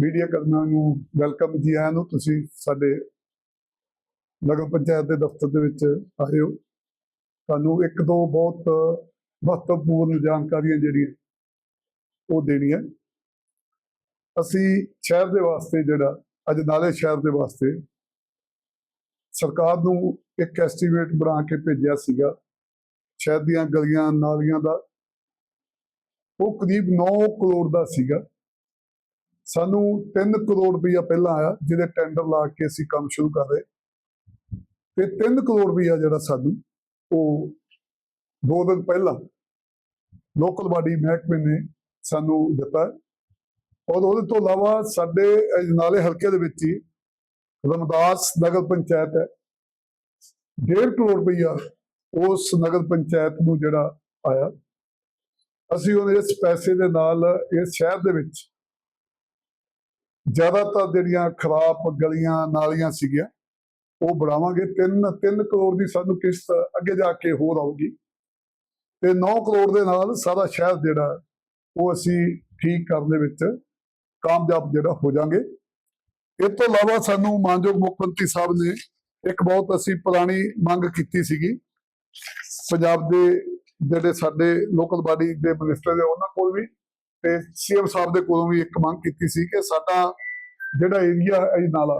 Media ਕਰਮੀਆਂ ਨੂੰ welcome ਜੀ ਆਇਆਂ ਨੂੰ, ਤੁਸੀਂ ਸਾਡੇ ਨਗਰ ਪੰਚਾਇਤ ਦੇ ਦਫ਼ਤਰ ਦੇ ਵਿੱਚ ਆਏ ਹੋ। ਤੁਹਾਨੂੰ ਇੱਕ ਦੋ ਬਹੁਤ ਮਹੱਤਵਪੂਰਨ ਜਾਣਕਾਰੀਆਂ ਜਿਹੜੀਆਂ ਉਹ ਦੇਣੀਆਂ। ਅਸੀਂ ਸ਼ਹਿਰ ਦੇ ਵਾਸਤੇ ਜਿਹੜਾ, ਅੱਜ ਨਾਲੇ ਸ਼ਹਿਰ ਦੇ ਵਾਸਤੇ ਸਰਕਾਰ ਨੂੰ ਇੱਕ ਐਸਟੀਮੇਟ ਬਣਾ ਕੇ ਭੇਜਿਆ ਸੀਗਾ। ਸ਼ਹਿਰ ਦੀਆਂ ਗਲੀਆਂ, ਨਾਲੀਆਂ ਦਾ, ਉਹ ਕਰੀਬ 9 ਕਰੋੜ ਦਾ ਸੀਗਾ। ਸਾਨੂੰ 3 ਕਰੋੜ ਰੁਪਈਆ ਪਹਿਲਾਂ ਆਇਆ, ਜਿਹਦੇ ਟੈਂਡਰ ਲਾ ਕੇ ਅਸੀਂ ਕੰਮ ਸ਼ੁਰੂ ਕਰ ਰਹੇ। ਤੇ 3 ਕਰੋੜ ਰੁਪਈਆ ਜਿਹੜਾ ਸਾਨੂੰ ਉਹ ਦੋ ਦਿਨ ਪਹਿਲਾਂ ਲੋਕਲ ਬਾਡੀ ਮਹਿਕਮੇ ਨੇ ਸਾਨੂੰ ਦਿੱਤਾ। ਔਰ ਉਹਦੇ ਤੋਂ ਇਲਾਵਾ ਸਾਡੇ ਅਜਨਾਲੇ ਹਲਕੇ ਦੇ ਵਿੱਚ ਹੀ ਰਮਦਾਸ ਨਗਰ ਪੰਚਾਇਤ ਹੈ। 1.5 ਕਰੋੜ ਰੁਪਈਆ ਉਸ ਨਗਰ ਪੰਚਾਇਤ ਨੂੰ ਜਿਹੜਾ ਆਇਆ। ਅਸੀਂ ਉਹਨੇ ਇਸ ਪੈਸੇ ਦੇ ਨਾਲ ਇਸ ਸ਼ਹਿਰ ਦੇ ਵਿੱਚ ਜ਼ਿਆਦਾਤਰ ਜਿਹੜੀਆਂ ਖਰਾਬ ਗਲੀਆਂ, ਨਾਲੀਆਂ ਸੀਗੀਆਂ, ਉਹ ਬਣਾਵਾਂਗੇ। 3 3 ਕਰੋੜ ਦੀ ਸਾਨੂੰ ਕਿਸ਼ਤ ਅੱਗੇ ਜਾ ਕੇ ਹੋਰ ਆਊਗੀ। ਤੇ 9 ਕਰੋੜ ਦੇ ਨਾਲ ਸਾਰਾ ਸ਼ਹਿਰ ਜਿਹੜਾ, ਉਹ ਅਸੀਂ ਠੀਕ ਕਰਨ ਦੇ ਵਿੱਚ ਕਾਮਯਾਬ ਜਿਹੜਾ ਹੋ ਜਾਾਂਗੇ। ਇਹ ਤੋਂ ਇਲਾਵਾ ਸਾਨੂੰ ਮਾਨਯੋਗ ਮੁੱਖ ਮੰਤਰੀ ਸਾਹਿਬ ਨੇ ਇੱਕ ਬਹੁਤ ਅਸੀਂ ਪੁਰਾਣੀ ਮੰਗ ਕੀਤੀ ਸੀਗੀ। ਪੰਜਾਬ ਦੇ ਜਿਹੜੇ ਸਾਡੇ ਲੋਕਲ ਬਾਡੀ ਦੇ ਮਿਨਿਸਟਰ ਦੇ ਉਹਨਾਂ ਕੋਲ ਵੀ ਤੇ ਸੀਐਮ ਸਾਹਿਬ ਦੇ ਕੋਲੋਂ ਵੀ ਇੱਕ ਮੰਗ ਕੀਤੀ ਸੀ ਕਿ ਸਾਡਾ ਜਿਹੜਾ ਏਰੀਆ ਹੈ ਨਾਲਾ,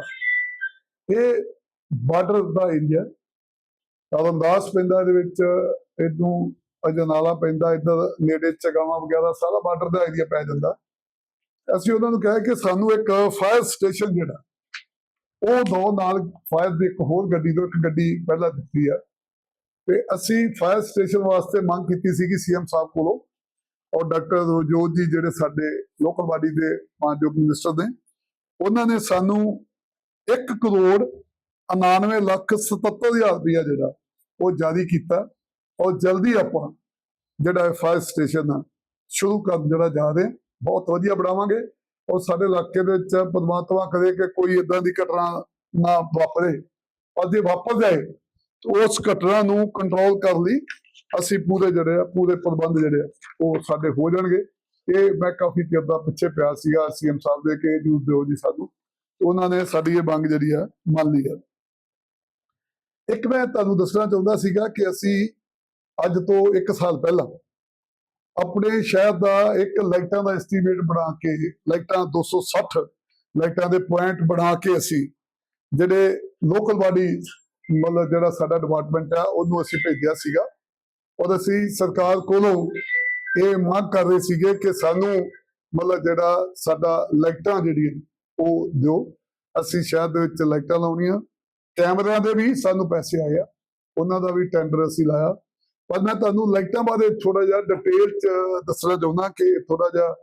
ਇਹ ਬਾਰਡਰ ਦਾ ਏਰੀਆ ਤਰਨਦਾਸ ਪਿੰਡਾਂ ਦੇ ਵਿੱਚ ਇਹਨੂੰ ਅਜਨਾਲਾ ਪੈਂਦਾ, ਇੱਧਰ ਨੇੜੇ ਚਗਾਵਾਂ ਵਗੈਰਾ, ਸਾਰਾ ਬਾਰਡਰ ਦਾ ਏਰੀਆ ਪੈ ਜਾਂਦਾ। ਅਸੀਂ ਉਹਨਾਂ ਨੂੰ ਕਿਹਾ ਕਿ ਸਾਨੂੰ ਇੱਕ ਫਾਇਰ ਸਟੇਸ਼ਨ ਜਿਹੜਾ, ਉਹ ਦੋ ਨਾਲ ਫਾਇਰ ਦੀ ਇੱਕ ਹੋਰ ਗੱਡੀ ਤੋਂ ਇੱਕ ਗੱਡੀ ਪਹਿਲਾਂ ਦਿੱਤੀ ਆ। ਤੇ ਅਸੀਂ ਫਾਇਰ ਸਟੇਸ਼ਨ ਵਾਸਤੇ ਮੰਗ ਕੀਤੀ ਸੀ ਕਿ ਸੀਐਮ ਸਾਹਿਬ ਕੋਲੋਂ ਔਰ ਡਾਕਟਰ ਰੋਜੋਤ ਜੀ ਜਿਹੜੇ ਸਾਡੇ ਲੋਕਲ ਬਾਡੀ ਦੇ ਮਾਨਯੋਗ ਮਿਨਿਸਟਰ ਨੇ, ਉਹਨਾਂ ਨੇ ਸਾਨੂੰ 1 ਕਰੋੜ 99 ਲੱਖ 77 ਹਜ਼ਾਰ ਰੁਪਇਆ ਜਿਹੜਾ ਉਹ ਜਾਰੀ ਕੀਤਾ। ਔਰ ਜਲਦੀ ਆਪਾਂ ਜਿਹੜਾ ਫਾਇਰ ਸਟੇਸ਼ਨ ਆ, ਸ਼ੁਰੂ ਕਰਨ ਜਿਹੜਾ ਜਾ ਰਹੇ ਬਹੁਤ ਵਧੀਆ ਬਣਾਵਾਂਗੇ। ਔਰ ਸਾਡੇ ਇਲਾਕੇ ਦੇ ਵਿੱਚ ਪਰਮਾਤਮਾ ਕਰੇ ਕਿ ਕੋਈ ਇਦਾਂ ਦੀ ਘਟਨਾ ਨਾ ਵਾਪਰੇ। ਔਰ ਜੇ ਵਾਪਰ ਜਾਏ ਉਸ ਘਟਨਾ ਨੂੰ ਕੰਟਰੋਲ ਕਰਨ ਲਈ ਅਸੀਂ ਪੂਰੇ ਜਿਹੜੇ ਆ, ਪੂਰੇ ਪ੍ਰਬੰਧ ਜਿਹੜੇ ਆ, ਉਹ ਸਾਡੇ ਹੋ ਜਾਣਗੇ। ਇਹ ਮੈਂ ਕਾਫੀ ਚਿਰ ਦਾ ਪਿੱਛੇ ਪਿਆ ਸੀਗਾ ਸੀਐਮ ਸਾਹਿਬ ਦੇ ਕਿ, ਜੂਸ ਦਿਓ ਜੀ ਸਾਨੂੰ। ਉਹਨਾਂ ਨੇ ਸਾਡੀ ਇਹ ਮੰਗ ਜਿਹੜੀ ਆ, ਮੰਨ ਲਈ ਆ। ਇੱਕ ਮੈਂ ਤੁਹਾਨੂੰ ਦੱਸਣਾ ਚਾਹੁੰਦਾ ਸੀਗਾ ਕਿ ਅਸੀਂ ਅੱਜ ਤੋਂ 1 ਸਾਲ ਪਹਿਲਾਂ ਆਪਣੇ ਸ਼ਹਿਰ ਦਾ ਇੱਕ ਲਾਈਟਾਂ ਦਾ ਐਸਟੀਮੇਟ ਬਣਾ ਕੇ, ਲਾਈਟਾਂ 260 ਲਾਈਟਾਂ ਦੇ ਪੁਆਇੰਟ ਬਣਾ ਕੇ ਅਸੀਂ ਜਿਹੜੇ ਲੋਕਲ ਬਾਡੀ ਮਤਲਬ ਜਿਹੜਾ ਸਾਡਾ ਡਿਪਾਰਟਮੈਂਟ ਆ, ਉਹਨੂੰ ਅਸੀਂ ਭੇਜਿਆ ਸੀਗਾ। ਔਰ ਅਸੀਂ ਸਰਕਾਰ ਕੋਲੋਂ ਇਹ ਮੰਗ ਕਰ ਰਹੇ ਸੀਗੇ ਕਿ ਸਾਨੂੰ ਮਤਲਬ ਜਿਹੜਾ ਸਾਡਾ ਲਾਈਟਾਂ ਜਿਹੜੀਆਂ, ਉਹ ਦਿਓ। ਅਸੀਂ ਸ਼ਹਿਰ ਦੇ ਵਿੱਚ ਲਾਈਟਾਂ ਲਾਉਣੀਆਂ। ਕੈਮਰਿਆਂ ਦੇ ਵੀ ਸਾਨੂੰ ਪੈਸੇ ਆਏ ਆ। ਉਹਨਾਂ ਦਾ ਵੀ ਟੈਂਡਰ ਅਸੀਂ ਲਾਇਆ। ਪਰ ਮੈਂ ਤੁਹਾਨੂੰ ਲਾਈਟਾਂ ਬਾਰੇ ਥੋੜਾ ਜਿਹਾ ਡਿਟੇਲ ਚ ਦੱਸਣਾ ਚਾਹੁੰਦਾ ਕਿ ਥੋੜਾ ਜਿਹਾ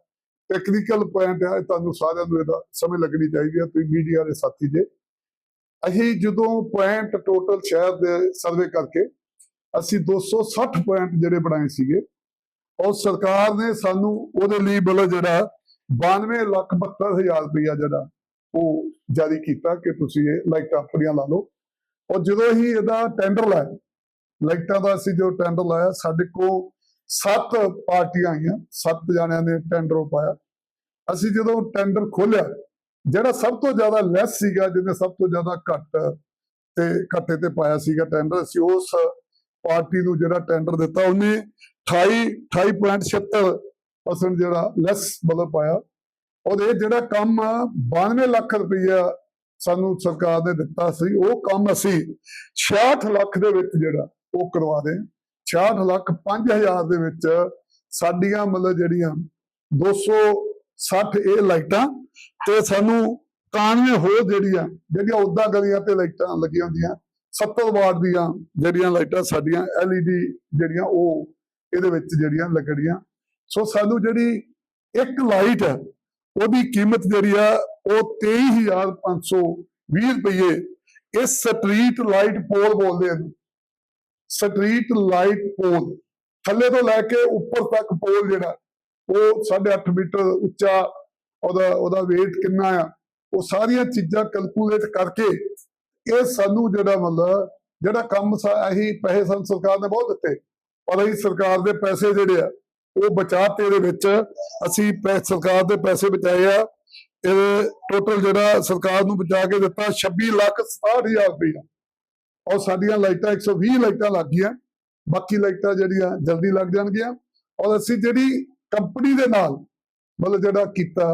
ਟੈਕਨੀਕਲ ਪੁਆਇੰਟ ਹੈ ਤੁਹਾਨੂੰ ਸਾਰਿਆਂ ਨੂੰ ਇਹਦਾ ਸਮਝ ਲੱਗਣੀ ਚਾਹੀਦੀ ਹੈ ਤੁਸੀਂ ਮੀਡੀਆ ਦੇ ਸਾਥੀ ਜੇ। ਅਸੀਂ ਜਦੋਂ ਪੁਆਇੰਟ ਟੋਟਲ ਸ਼ਹਿਰ ਦੇ ਸਰਵੇ ਕਰਕੇ ਅਸੀਂ 260 ਪੁਆਇੰਟ ਜਿਹੜੇ ਬਣਾਏ ਸੀਗੇ ਔਰ ਸਰਕਾਰ ਨੇ ਸਾਨੂੰ ਉਹਦੇ ਲਈ ਮਤਲਬ ਜਿਹੜਾ 92 ਲੱਖ 72 ਹਜ਼ਾਰ ਰੁਪਇਆ ਜਿਹੜਾ ਉਹ ਜਾਰੀ ਕੀਤਾ ਕਿ ਤੁਸੀਂ ਇਹ ਲਾਈਟਾਂ ਆਪਣੀਆਂ ਲਾ ਲਓ। ਔਰ ਜਦੋਂ ਹੀ ਇਹਦਾ ਟੈਂਡਰ ਲਾਇਆ, ਲਾਈਟਾਂ ਦਾ ਅਸੀਂ ਜੋ ਟੈਂਡਰ ਲਾਇਆ, ਸਾਡੇ ਕੋਲ ਸੱਤ ਪਾਰਟੀਆਂ ਆਈਆਂ, ਸੱਤ ਜਣਿਆਂ ਨੇ ਟੈਂਡਰ ਪਾਇਆ। ਅਸੀਂ ਜਦੋਂ ਟੈਂਡਰ ਖੋਲਿਆ ਜਿਹੜਾ ਸਭ ਤੋਂ ਜ਼ਿਆਦਾ ਲੈਸ ਸੀਗਾ, ਜਿਹਨੇ ਸਭ ਤੋਂ ਜ਼ਿਆਦਾ ਘੱਟ ਤੇ ਘੱਟੇ ਤੇ ਪਾਇਆ ਸੀਗਾ ਟੈਂਡਰ ਅਸੀਂ ਉਸ ਪਾਰਟੀ ਨੂੰ ਜਿਹੜਾ ਟੈਂਡਰ ਦਿੱਤਾ, ਉਹਨੇ 28 28.76% ਜਿਹੜਾ ਲੈਸ ਮਤਲਬ ਪਾਇਆ। ਔਰ ਇਹ ਜਿਹੜਾ ਕੰਮ 92 ਲੱਖ ਰੁਪਈਆ ਸਾਨੂੰ ਸਰਕਾਰ ਨੇ ਦਿੱਤਾ ਸੀ, ਉਹ ਕੰਮ ਅਸੀਂ 66 ਲੱਖ ਦੇ ਵਿੱਚ ਜਿਹੜਾ ਉਹ ਕਰਵਾ ਦੇ 66 ਲੱਖ 5000 ਦੇ ਵਿੱਚ ਸਾਡੀਆਂ ਮਤਲਬ ਜਿਹੜੀਆਂ 260 ਇਹ ਲਾਈਟਾਂ ਤੇ ਸਾਨੂੰ 91 ਹੋਰ ਜਿਹੜੀਆਂ ਜਿਹੜੀਆਂ ਉਦਾਂ ਗਲੀਆਂ ਤੇ ਲਾਈਟਾਂ ਲੱਗੀਆਂ ਹੁੰਦੀਆਂ 70 ਵਾਟ ਦੀਆਂ ਜਿਹੜੀਆਂ ਲਾਈਟਾਂ ਸਾਡੀਆਂ LED ਜਿਹੜੀਆਂ ਉਹ ਇਹਦੇ ਵਿੱਚ ਜਿਹੜੀਆਂ ਲੱਗਣੀਆਂ। ਸੋ ਸਾਨੂੰ ਜਿਹੜੀ ਇੱਕ ਲਾਈਟ ਹੈ, ਉਹਦੀ ਕੀਮਤ ਜਿਹੜੀ ਆ, ਉਹ 23520 ਰੁਪਏ ਇਹ ਸਟਰੀਟ ਲਾਈਟ ਪੋਲ ਬੋਲਦੇ ਇਹਨੂੰ। Street light pole. ਥੱਲੇ ਤੋਂ ਲੈ ਕੇ ਉੱਪਰ ਤੱਕ ਪੋਲ ਜਿਹੜਾ ਉਹ 8.5 ਮੀਟਰ ਉੱਚਾ, ਉਹਦਾ ਉਹਦਾ weight ਕਿੰਨਾ ਆ, ਉਹ ਸਾਰੀਆਂ ਚੀਜ਼ਾਂ ਕੈਲਕੂਲੇਟ ਕਰਕੇ ਇਹ ਸਾਨੂੰ ਜਿਹੜਾ ਮਤਲਬ, ਜਿਹੜਾ ਕੰਮ ਅਸੀਂ ਪੈਸੇ ਸਾਨੂੰ ਸਰਕਾਰ ਨੇ ਬਹੁਤ ਦਿੱਤੇ, ਪਰ ਅਸੀਂ ਸਰਕਾਰ ਦੇ ਪੈਸੇ ਜਿਹੜੇ ਆ, ਉਹ ਬਚਾਤੇ ਇਹਦੇ ਵਿੱਚ ਅਸੀਂ ਪੈ- ਸਰਕਾਰ ਦੇ ਪੈਸੇ ਬਚਾਏ ਆ ਇਹ ਟੋਟਲ ਜਿਹੜਾ ਸਰਕਾਰ ਨੂੰ ਬਚਾ ਕੇ ਦਿੱਤਾ 26 ਲੱਖ 67000 ਰੁਪਇਆ ਔਰ ਸਾਡੀਆਂ ਲਾਈਟਾਂ 120 ਲਾਈਟਾਂ ਲੱਗ ਗਈਆਂ, ਬਾਕੀ ਲਾਈਟਾਂ ਜਿਹੜੀਆਂ ਜਲਦੀ ਲੱਗ ਜਾਣਗੀਆਂ, ਔਰ ਅਸੀਂ ਜਿਹੜੀ ਕੰਪਨੀ ਦੇ ਨਾਲ ਮਤਲਬ ਜਿਹੜਾ ਕੀਤਾ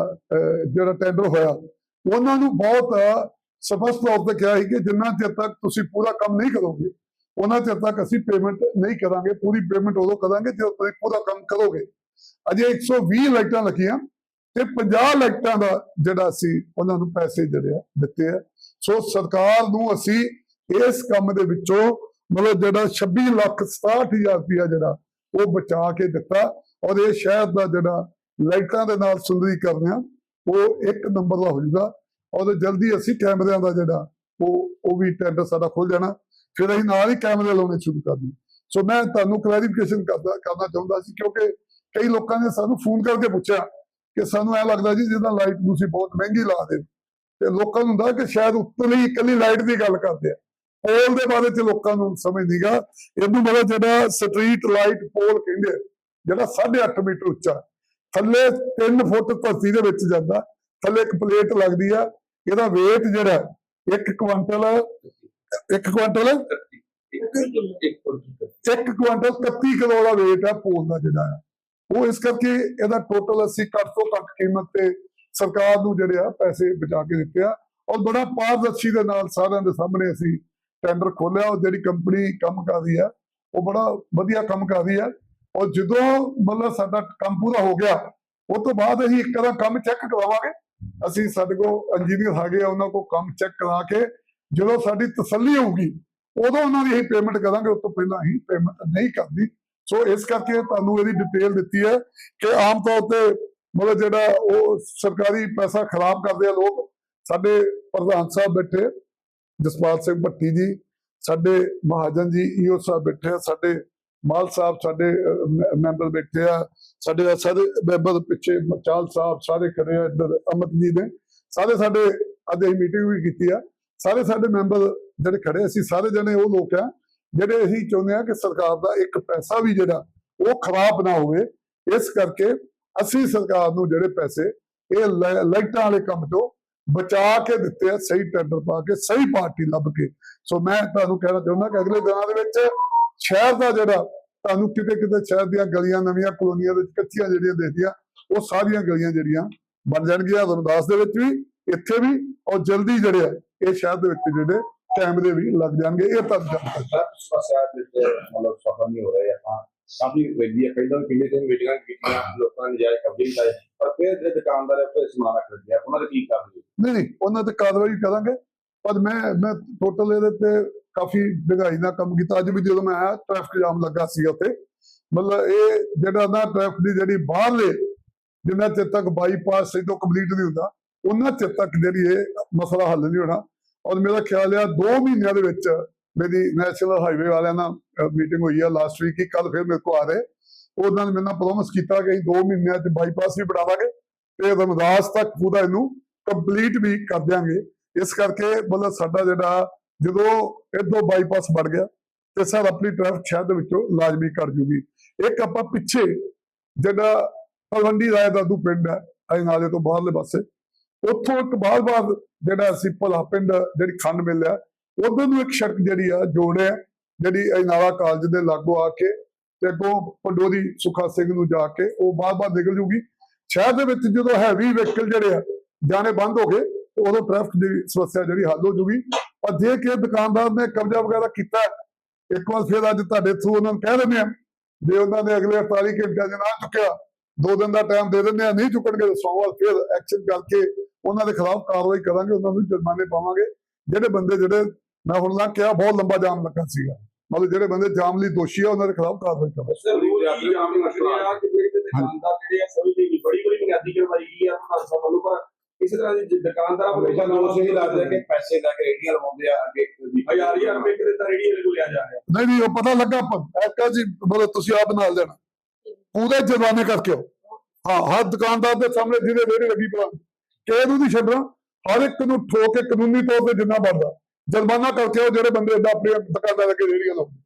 ਜਿਹੜਾ ਟੈਂਡਰ ਹੋਇਆ, ਉਹਨਾਂ ਨੂੰ ਬਹੁਤ ਸਪਸ਼ਟ ਤੌਰ ਤੇ ਕਿਹਾ ਸੀ ਕਿ ਜਿੰਨਾ ਚਿਰ ਤੱਕ ਤੁਸੀਂ ਪੂਰਾ ਕੰਮ ਨਹੀਂ ਕਰੋਗੇ, ਉਹਨਾਂ ਚਿਰ ਤੱਕ ਅਸੀਂ ਪੇਮੈਂਟ ਨਹੀਂ ਕਰਾਂਗੇ, ਪੂਰੀ ਪੇਮੈਂਟ ਉਦੋਂ ਕਰਾਂਗੇ ਜਦੋਂ ਤੁਸੀਂ ਪੂਰਾ ਕੰਮ ਕਰੋਗੇ। ਅਜੇ 120 ਲਾਈਟਾਂ ਲੱਗੀਆਂ ਤੇ 50 ਲਾਈਟਾਂ ਦਾ ਜਿਹੜਾ ਅਸੀਂ ਉਹਨਾਂ ਨੂੰ ਪੈਸੇ ਜਿਹੜੇ ਆ ਦਿੱਤੇ ਆ। ਸੋ ਸਰਕਾਰ ਨੂੰ ਅਸੀਂ ਇਸ ਕੰਮ ਦੇ ਵਿੱਚੋਂ ਮਤਲਬ ਜਿਹੜਾ 26 ਲੱਖ 67000 ਰੁਪਇਆ ਜਿਹੜਾ ਉਹ ਬਚਾ ਕੇ ਦਿੱਤਾ। ਔਰ ਇਹ ਸ਼ਹਿਰ ਦਾ ਜਿਹੜਾ ਲਾਈਟਾਂ ਦੇ ਨਾਲ ਸੁੰਦਰੀਕਰਨ ਆ ਉਹ ਇੱਕ ਨੰਬਰ ਦਾ ਹੋ ਜਾਊਗਾ। ਔਰ ਜਲਦੀ ਅਸੀਂ ਕੈਮਰਿਆਂ ਦਾ ਜਿਹੜਾ ਉਹ ਉਹ ਵੀ ਟੈਂਡਰ ਸਾਡਾ ਖੁੱਲ ਜਾਣਾ। ਫਿਰ ਅਸੀਂ ਨਾਲ ਹੀ ਕੈਮਰੇ ਲਾਉਣੇ ਸ਼ੁਰੂ ਕਰ ਦੇਣੇ ਸੋ ਮੈਂ ਤੁਹਾਨੂੰ ਕਲੈਰੀਫਿਕੇਸ਼ਨ ਕਰਦਾ ਕਰਨਾ ਚਾਹੁੰਦਾ ਸੀ ਕਿਉਂਕਿ ਕਈ ਲੋਕਾਂ ਨੇ ਸਾਨੂੰ ਫੋਨ ਕਰਕੇ ਪੁੱਛਿਆ ਕਿ ਸਾਨੂੰ ਐ ਲੱਗਦਾ ਜੀ ਜਿੱਦਾਂ ਲਾਈਟ ਤੁਸੀਂ ਬਹੁਤ ਮਹਿੰਗੀ ਲਾ ਦੇ ਤੇ ਲੋਕਾਂ ਨੂੰ ਹੁੰਦਾ ਕਿ ਸ਼ਾਇਦ ਉੱਤਲੀ ਇਕੱਲੀ ਲਾਈਟ ਦੀ ਗੱਲ ਕਰਦੇ ਆ। ਪੋਲ ਦੇ ਬਾਰੇ ਚ ਲੋਕਾਂ ਨੂੰ ਸਮਝ ਨਹੀਂਗਾ ਇਹਨੂੰ ਮਤਲਬ ਜਿਹੜਾ ਸਟਰੀਟ ਲਾਈਟ ਪੋਲ ਕਹਿੰਦੇ ਆ, ਜਿਹੜਾ 8.5 ਮੀਟਰ ਉੱਚਾ, ਥੱਲੇ 3 ਫੁੱਟ ਧਰਤੀ ਦੇ ਵਿੱਚ ਜਾਂਦਾ, ਥੱਲੇ ਇੱਕ ਪਲੇਟ ਲੱਗਦੀ ਆ, ਇਹਦਾ weight ਜਿਹੜਾ 1 ਕੁਇੰਟਲ 1 ਕੁਇੰਟਲ 1 ਕੁਇੰਟਲ 31 ਕਿਲੋ ਦਾ weight ਆ ਪੋਲ ਦਾ ਜਿਹੜਾ ਉਹ ਇਸ ਕਰਕੇ ਇਹਦਾ ਟੋਟਲ ਅਸੀਂ ਘੱਟ ਤੋਂ ਘੱਟ ਕੀਮਤ ਤੇ ਸਰਕਾਰ ਨੂੰ ਜਿਹੜੇ ਆ ਪੈਸੇ ਬਚਾ ਕੇ ਦਿੱਤੇ ਆ। ਔਰ ਬੜਾ ਪਾਰਦਰਸ਼ੀ ਦੇ ਨਾਲ ਸਾਰਿਆਂ ਦੇ ਸਾਹਮਣੇ ਅਸੀਂ ਟੈਂਡਰ ਖੋਲਿਆ ਔਰ ਜਿਹੜੀ ਕੰਪਨੀ ਕੰਮ ਕਰਦੀ ਰਹੀ ਆ, ਉਹ ਬੜਾ ਵਧੀਆ ਕੰਮ ਕਰਦੀ ਰਹੀ ਆ। ਔਰ ਜਦੋਂ ਮਤਲਬ ਸਾਡਾ ਕੰਮ ਪੂਰਾ ਹੋ ਗਿਆ, ਉਹ ਤੋਂ ਬਾਅਦ ਅਸੀਂ ਇੱਕ ਤਰ੍ਹਾਂ ਕੰਮ ਚੈੱਕ ਕਰਵਾਵਾਂਗੇ। ਅਸੀਂ ਸਾਡੇ ਕੋਲ ਇੰਜੀਨੀਅਰ ਹੈਗੇ ਉਹਨਾਂ ਕੋਲ ਕੰਮ ਚੈੱਕ ਕਰਾ ਕੇ ਜਦੋਂ ਸਾਡੀ ਤਸੱਲੀ ਹੋਊਗੀ, ਉਦੋਂ ਉਹਨਾਂ ਦੀ ਅਸੀਂ ਪੇਮੈਂਟ ਕਰਾਂਗੇ, ਉਸ ਤੋਂ ਪਹਿਲਾਂ ਅਸੀਂ ਪੇਮੈਂਟ ਨਹੀਂ ਕਰਦੀ ਸੋ ਇਸ ਕਰਕੇ ਤੁਹਾਨੂੰ ਇਹਦੀ ਡਿਟੇਲ ਦਿੱਤੀ ਹੈ ਕਿ ਆਮ ਤੌਰ ਤੇ ਮਤਲਬ ਜਿਹੜਾ ਉਹ ਸਰਕਾਰੀ ਪੈਸਾ ਖਰਾਬ ਕਰਦੇ ਆ ਲੋਕ, ਸਾਡੇ ਪ੍ਰਧਾਨ ਸਾਹਿਬ ਬੈਠੇ, ਜਸਪਾਲ ਸਿੰਘ ਭੱਟੀ ਜੀ, ਸਾਡੇ ਮਹਾਜਨ ਜੀ, ਈਓ ਸਾਹਿਬ ਬੈਠੇ ਆ, ਸਾਡੇ ਮਾਲ ਸਾਹਿਬ ਸਾਡੇ ਮੈਂਬਰ ਬੈਠੇ ਆ। ਸਾਡੇ ਸਾਰੇ ਮੈਂਬਰ ਪਿੱਛੇ ਮਚਾਲ ਸਾਹਿਬ, ਸਾਰੇ ਖੜੇ ਆ ਇੱਧਰ ਅਮਤ ਜੀ ਨੇ। ਸਾਰੇ ਸਾਡੇ, ਅੱਜ ਅਸੀਂ ਮੀਟਿੰਗ ਵੀ ਕੀਤੀ ਆ। ਸਾਰੇ ਸਾਡੇ ਮੈਂਬਰ ਜਿਹੜੇ ਖੜੇ ਅਸੀਂ ਸਾਰੇ ਜਣੇ ਉਹ ਲੋਕ ਆ, ਜਿਹੜੇ ਅਸੀਂ ਚਾਹੁੰਦੇ ਆ ਕਿ ਸਰਕਾਰ ਦਾ ਇੱਕ ਪੈਸਾ ਵੀ ਜਿਹੜਾ, ਉਹ ਖਰਾਬ ਨਾ ਹੋਵੇ। ਇਸ ਕਰਕੇ ਅਸੀਂ ਸਰਕਾਰ ਨੂੰ ਜਿਹੜੇ ਪੈਸੇ, ਇਹ ਲ- ਲਾਈਟਾਂ ਵਾਲੇ ਕੰਮ ਤੋਂ ਬਚਾ ਕੇ ਦਿੱਤੇ ਆ, ਸਹੀ ਟੈਂਡਰ ਪਾ ਕੇ, ਸਹੀ ਪਾਰਟੀ ਲੱਭ ਕੇ। ਸੋ ਮੈਂ ਤੁਹਾਨੂੰ ਕਹਿਣਾ ਚਾਹੁੰਦਾ ਕਿ ਅਗਲੇ ਦਿਨਾਂ ਦੇ ਵਿੱਚ ਸ਼ਹਿਰ ਦਾ ਜਿਹੜਾ ਤੁਹਾਨੂੰ ਕਿਤੇ ਕਿਤੇ ਸ਼ਹਿਰ ਦੀਆਂ ਗਲੀਆਂ ਨਵੀਆਂ ਕਲੋਨੀਆਂ ਵਿੱਚ ਕੱਚੀਆਂ ਜਿਹੜੀਆਂ ਦੇਖਦੀਆਂ ਉਹ ਸਾਰੀਆਂ ਗਲੀਆਂ ਜਿਹੜੀਆਂ ਬਣ ਜਾਣਗੀਆਂ। ਰਮਦਾਸ ਦੇ ਵਿੱਚ ਵੀ ਇੱਥੇ ਵੀ ਔਰ ਜਲਦੀ ਜਿਹੜੇ ਇਹ ਸ਼ਹਿਰ ਦੇ ਵਿੱਚ ਜਿਹੜੇ ਕੈਮਰੇ ਵੀ ਲੱਗ ਜਾਣਗੇ। ਇਹ ਤਾਂ ਸਮੱਸਿਆ ਦੇ ਮਤਲਬ ਸਫਲ ਨਹੀਂ ਹੋ ਰਹੇ। ਆਪਾਂ ਕਾਫੀ ਕਈ ਦਿਨ ਕਿੰਨੇ ਦਿਨ ਮੀਟਿੰਗਾਂ ਕੀਤੀਆਂ ਲੋਕਾਂ ਨੇ ਜਾਇ ਕਬਜ਼ੇ ਲਾਏ ਪਰ ਫਿਰ ਜਿਹੜੇ ਦੁਕਾਨਦਾਰ ਉੱਤੇ ਸਮਾਨ ਰੱਖ ਦਿਆ ਉਹਨਾਂ ਦੇ ਕੀ ਕਰਨਗੇ ਨਹੀਂ ਨਹੀਂ ਉਹਨਾਂ ਤੇ ਕਾਰਵਾਈ ਕਰਾਂਗੇ। ਪਰ ਮੈਂ ਮੈਂ ਟੋਟਲ ਇਹਦੇ ਤੇ ਕਾਫੀ ਡਗਾਈ ਨਾਲ ਕੰਮ ਕੀਤਾ। ਅੱਜ ਵੀ ਜਦੋਂ ਮੈਂ ਆਇਆ ਟ੍ਰੈਫਿਕ ਜਾਮ ਲੱਗਾ ਸੀ ਉੱਥੇ। ਮਤਲਬ ਇਹ ਜਿਹੜਾ ਨਾ ਟ੍ਰੈਫਿਕ ਦੀ ਜਿਹੜੀ ਬਾਹਰਲੇ, ਜਿੰਨਾ ਚਿਰ ਤੱਕ ਬਾਈਪਾਸ ਸਹੀ ਕੰਪਲੀਟ ਨਹੀਂ ਹੁੰਦਾ, ਉਹਨਾਂ ਚਿਰ ਤੱਕ ਜਿਹੜੀ ਇਹ ਮਸਲਾ ਹੱਲ ਨਹੀਂ ਹੋਣਾ। ਔਰ ਮੇਰਾ ਖਿਆਲ ਆ 2 ਮਹੀਨਿਆਂ ਦੇ ਵਿੱਚ ਮੇਰੀ ਨੈਸ਼ਨਲ ਹਾਈਵੇ ਵਾਲਿਆਂ ਨਾਲ ਮੀਟਿੰਗ ਹੋਈ ਆ ਲਾਸਟ ਵੀਕ ਹੀ ਕੱਲ ਫਿਰ ਮੇਰੇ ਕੋ ਆ ਰਹੇ। ਉਹਨਾਂ ਨੇ ਮੇਰੇ ਨਾਲ ਪ੍ਰੋਮਿਸ ਕੀਤਾ ਕਿ ਅਸੀਂ 2 ਮਹੀਨਿਆਂ 'ਚ ਬਾਈਪਾਸ ਵੀ ਬਣਾਵਾਂਗੇ ਤੇ ਰਮਦਾਸ ਤੱਕ ਪੂਰਾ ਇਹਨੂੰ ਕੰਪਲੀਟ ਵੀ ਕਰ ਦਿਆਂਗੇ। ਇਸ ਕਰਕੇ ਮਤਲਬ ਸਾਡਾ ਜਿਹੜਾ ਜਦੋਂ ਇਦੋਂ ਬਾਈਪਾਸ ਬਣ ਗਿਆ ਤੇ ਸਰ ਆਪਣੀ ਟ੍ਰੈਫਿਕ ਸ਼ਹਿਰ ਦੇ ਵਿੱਚੋਂ ਲਾਜ਼ਮੀ ਕਰ ਜੂਗੀ। ਇੱਕ ਆਪਾਂ ਪਿੱਛੇ ਜਿਹੜਾ ਤਲਵੰਡੀ ਰਾਏ ਦਾਦੂ ਪਿੰਡ ਹੈ, ਅਸੀਂ ਨਾਲੇ ਤੋਂ ਬਾਹਰਲੇ ਪਾਸੇ, ਉੱਥੋਂ ਇੱਕ ਬਾਰ-ਬਾਰ ਜਿਹੜਾ ਅਸੀਂ ਭਲਾ ਪਿੰਡ, ਜਿਹੜੀ ਖੰਡ ਮਿਲਿਆ ਉਧਰ ਨੂੰ ਇੱਕ ਸੜਕ ਜਿਹੜੀ ਆ ਜੋੜਿਆ ਜਿਹੜੀ ਅਜਨਾਲਾ ਕਾਲਜ ਦੇ ਲਾਗੋਂ ਆ ਕੇ ਤੇ ਅੱਗੋਂ ਪੰਡੋਰੀ ਸੁਖਾ ਸਿੰਘ ਨੂੰ ਜਾ ਕੇ ਉਹ ਬਾਰ-ਬਾਰ ਨਿਕਲ ਜੂਗੀ। ਸ਼ਹਿਰ ਦੇ ਵਿੱਚ ਜਦੋਂ ਹੈਵੀ ਵਹੀਕਲ ਜਿਹੜੇ ਆ, ਜਾਣੇ ਬੰਦ ਹੋ ਗਏ ਉਦੋਂ ਟ੍ਰੈਫਿਕ ਦੀ ਸਮੱਸਿਆ ਜਿਹੜੀ ਹੱਲ ਹੋ ਜੂਗੀ। ਪਰ ਜੇ ਕਿ ਦੁਕਾਨਦਾਰ ਨੇ ਕਬਜ਼ਾ ਵਗੈਰਾ ਕੀਤਾ, ਇੱਕ ਵਾਰ ਫਿਰ ਅੱਜ ਤੁਹਾਡੇ ਥਰੂ ਉਹਨਾਂ ਨੂੰ ਕਹਿ ਦਿੰਦੇ ਆ ਜੇ ਉਹਨਾਂ ਨੇ ਅਗਲੇ 48 ਘੰਟਿਆਂ 'ਚ ਚੁੱਕਿਆ। ਦੋ ਦਿਨ ਦਾ ਟਾਈਮ ਦੇ ਦਿੰਦੇ ਆ ਨਹੀਂ ਚੁੱਕਣਗੇ ਤਾਂ ਸੋਮਵਾਰ ਫਿਰ ਐਕਸ਼ਨ ਕਰਕੇ ਉਹਨਾਂ ਦੇ ਖਿਲਾਫ ਕਾਰਵਾਈ ਕਰਾਂਗੇ, ਉਹਨਾਂ ਨੂੰ ਜੁਰਮਾਨੇ ਪਾਵਾਂਗੇ। ਜਿਹੜੇ ਬੰਦੇ ਜਿਹੜੇ, ਮੈਂ ਹੁਣ ਨਾ ਕਿਹਾ, ਬਹੁਤ ਲੰਬਾ ਜਾਮ ਲੱਗਾ ਸੀਗਾ। ਮਤਲਬ ਜਿਹੜੇ ਬੰਦੇ ਜਾਮ ਲਈ ਦੋਸ਼ੀ ਆ, ਉਹਨਾਂ ਦੇ ਖਿਲਾਫ ਕਾਰਵਾਈ ਕਰਾਂਗੇ। ਉਸ ਦੇ ਰੂਲ ਹੀ ਮਸਲਾ ਆ? ਕਿ ਜਿਹੜੇ ਦੁਕਾਨਦਾਰ ਜਿਹੜੇ ਆ ਸਭੀ ਦੀ ਬੜੀ ਪਰ ਤਰ੍ਹਾਂ ਦੀ ਦੁਕਾਨਦਾਰ ਹਮੇਸ਼ਾ ਦੋਸ਼ ਇਹ ਲੱਗਦਾ ਕਿ ਪੈਸੇ ਲੈ ਕੇ ਰੇਡੀਆਂ ਲਵਾਉਂਦੇ ਆ, ਅੱਗੇ ਹਜ਼ਾਰ ਹਜ਼ਾਰ ਰੁਪਏ ਕਿਤੇ ਤਾਂ ਰੇਡੀ ਵਾਲੇ ਕੋਲ ਲਿਆ ਜਾ ਰਿਹਾ। ਨਹੀਂ ਨਹੀਂ, ਉਹ ਪਤਾ ਲੱਗਾ ਐਕਾ ਜੀ ਬੋਲੇ ਤੁਸੀਂ ਆਪ ਨਾਲ ਦੇਣਾ ਪੂਰੇ ਜੁਰਮਾਨੇ ਕਰਕੇ ਆਓ। ਹਾਂ, ਹਰ ਦੁਕਾਨਦਾਰ ਦੇ ਸਾਹਮਣੇ ਜਿਹਦੇ ਰੇੜੀ ਲੱਗੀ ਪਾ ਕਿਸੇ ਨੂੰ ਛੱਡਣਾ। ਹਰ ਇੱਕ ਨੂੰ ਠੋਕ ਕੇ ਕਾਨੂੰਨੀ ਤੌਰ ਤੇ ਜਿੰਨਾ ਬਣਦਾ। ਜੁਰਮਾਨਾ ਕਰਕੇ ਆਓ, ਜਿਹੜੇ ਬੰਦੇ ਏਦਾਂ ਆਪਣੀਆਂ ਦੁਕਾਨਾਂ ਲੱਗੇ ਰੇੜੀਆਂ ਲਾਉਂਦੇ।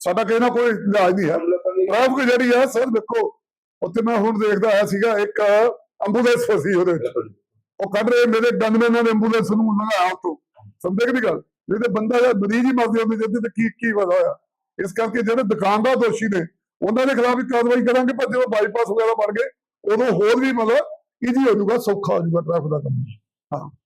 ਸਾਡਾ ਕਿਸੇ ਨਾਲ ਕੋਈ ਇਲਾਜ ਨਹੀਂ ਹੈ। ਟ੍ਰੈਫਿਕ ਜਿਹੜੀ ਆ ਸਰ, ਦੇਖੋ, ਉੱਥੇ ਮੈਂ ਹੁਣ ਦੇਖਦਾ ਆਇਆ ਸੀਗਾ, ਇੱਕ ਐਂਬੂਲੈਂਸ ਫਸੀ ਉਹਦੇ ਵਿੱਚ। ਉਹ ਕੱਢ ਰਹੇ ਮੇਰੇ ਗਨਮੈਨਾਂ ਨੇ ਐਂਬੂਲੈਂਸ ਨੂੰ ਲੰਘਾਇਆ ਉੱਥੋਂ। ਸਮਝੇ ਕਿ ਗੱਲ? ਨਹੀਂ ਤੇ ਬੰਦਾ ਜਾਂ ਮਰੀਜ਼ ਹੀ ਮਰਦੇ ਹੁੰਦੇ ਜਾਂਦੇ ਤੇ ਕੀ ਕੀ ਵਜ੍ਹਾ ਹੋਇਆ? ਇਸ ਕਰਕੇ ਜਿਹੜੇ ਦੁਕਾਨਦਾਰ ਦੋਸ਼ੀ ਨੇ, ਉਹਨਾਂ ਦੇ ਖਿਲਾਫ ਵੀ ਕਾਰਵਾਈ ਕਰਾਂਗੇ, ਪਰ ਜਦੋਂ ਬਾਈਪਾਸ ਵਗੈਰਾ ਬਣ ਗਏ, ਉਦੋਂ ਹੋਰ ਵੀ ਮਤਲਬ ਈਜ਼ੀ ਹੋ ਜਾਊਗਾ, ਸੌਖਾ ਹੋ ਜਾਊਗਾ ਟ੍ਰੈਫਿਕ ਦਾ ਕੰਮ। ਹਾਂ।